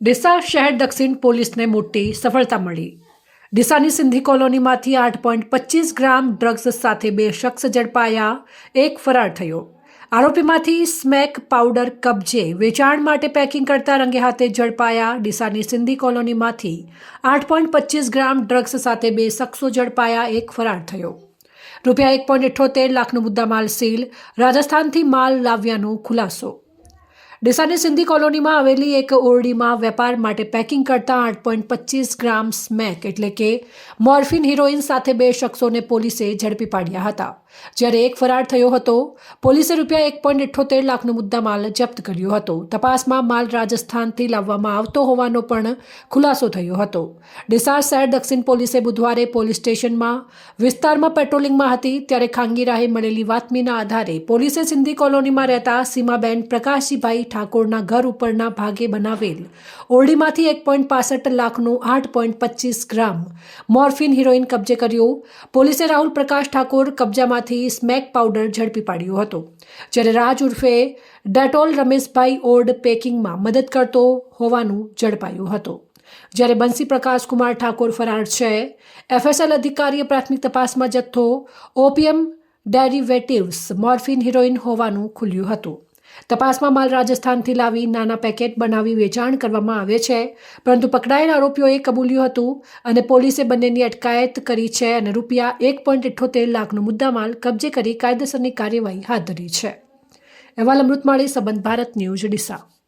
ડીસા શહેર દક્ષિણ પોલીસને મોટી સફળતા મળી. ડીસાની સિંધી કોલોનીમાંથી આઠ પોઈન્ટ પચીસ ગ્રામ ડ્રગ્સ સાથે બે શખ્સ ઝડપાયા, એક ફરાર થયો. આરોપીમાંથી સ્મેક પાવડર કબજે વેચાણ માટે પેકિંગ કરતા રંગે હાથે ઝડપાયા ડીસાની સિંધી કોલોનીમાંથી આઠ પોઈન્ટ પચીસ ગ્રામ ડ્રગ્સ સાથે બે શખ્સો ઝડપાયા, એક ફરાર થયો. રૂપિયા એક પોઈન્ટ અઠ્ઠોતેર લાખનો મુદ્દામાલ સીલ, રાજસ્થાનથી માલ લાવ્યાનો ખુલાસો. ડીસાની સિંધી કોલોનીમાં આવેલી એક ઓરડીમાં વેપાર માટે પેકિંગ કરતા આઠ પોઈન્ટ પચીસ ગ્રામ સ્મેક એટલે કે મોર્ફિન હિરોઈન સાથે બે શખ્સોને પોલીસે ઝડપી પાડ્યા હતા. જ્યારે એક ફરાર થયો હતો, પોલીસે રૂપિયા એક પોઈન્ટ અઠ્ઠોતેર લાખનો મુદ્દામાલ જપ્ત કર્યો હતો. તપાસમાં માલ રાજસ્થાનથી લાવવામાં આવતો હોવાનો પણ ખુલાસો થયો હતો. ડિસાર શહેર દક્ષિણ પોલીસે બુધવારે પોલીસ સ્ટેશનમાં વિસ્તારમાં પેટ્રોલિંગમાં હતી, ત્યારે ખાનગી રાહે મળેલી બાતમીના આધારે પોલીસે સિંધી કોલોનીમાં રહેતા સીમાબેન પ્રકાશજીભાઈ ઠાકોરના ઘર ઉપરના ભાગે બનાવેલ. ઓરડીમાંથી એક પોઈન્ટ પાસઠ લાખનું આઠ પોઈન્ટ પચીસ ગ્રામ મોર્ફિન હિરોઈન કબજે કર્યો. પોલીસે રાહુલ પ્રકાશ ઠાકોર કબજામાંથી સ્મેક પાવડર ઝડપી પાડ્યો હતો. જ્યારે રાજ ઉર્ફે ડેટોલ રમેશભાઈ ઓર્ડ પેકિંગમાં મદદ કરતો હોવાનું ઝડપાયું હતું. જ્યારે બંસી પ્રકાશ કુમાર ઠાકોર ફરાર છે, એફએસએલ અધિકારીએ પ્રાથમિક તપાસમાં જથ્થો, ઓપીએમ ડેરિવેટિવ્સ, મોર્ફિન હિરોઈન હોવાનું ખુલ્યું હતું. તપાસમાં માલ રાજસ્થાનથી લાવી નાના પેકેટ બનાવી વેચાણ કરવામાં આવે છે. પરંતુ પકડાયેલ આરોપીઓએ કબૂલ્યું હતું અને પોલીસે બંનેની અટકાયત કરી છે અને રૂપિયા એક પોઈન્ટ અઠ્ઠોતેર લાખનો મુદ્દામાલ કબજે કરી કાયદેસરની કાર્યવાહી હાથ ધરી છે. અહેવાલ અમૃતમાળી સંબંધ ભારત ન્યૂઝ ડીસા.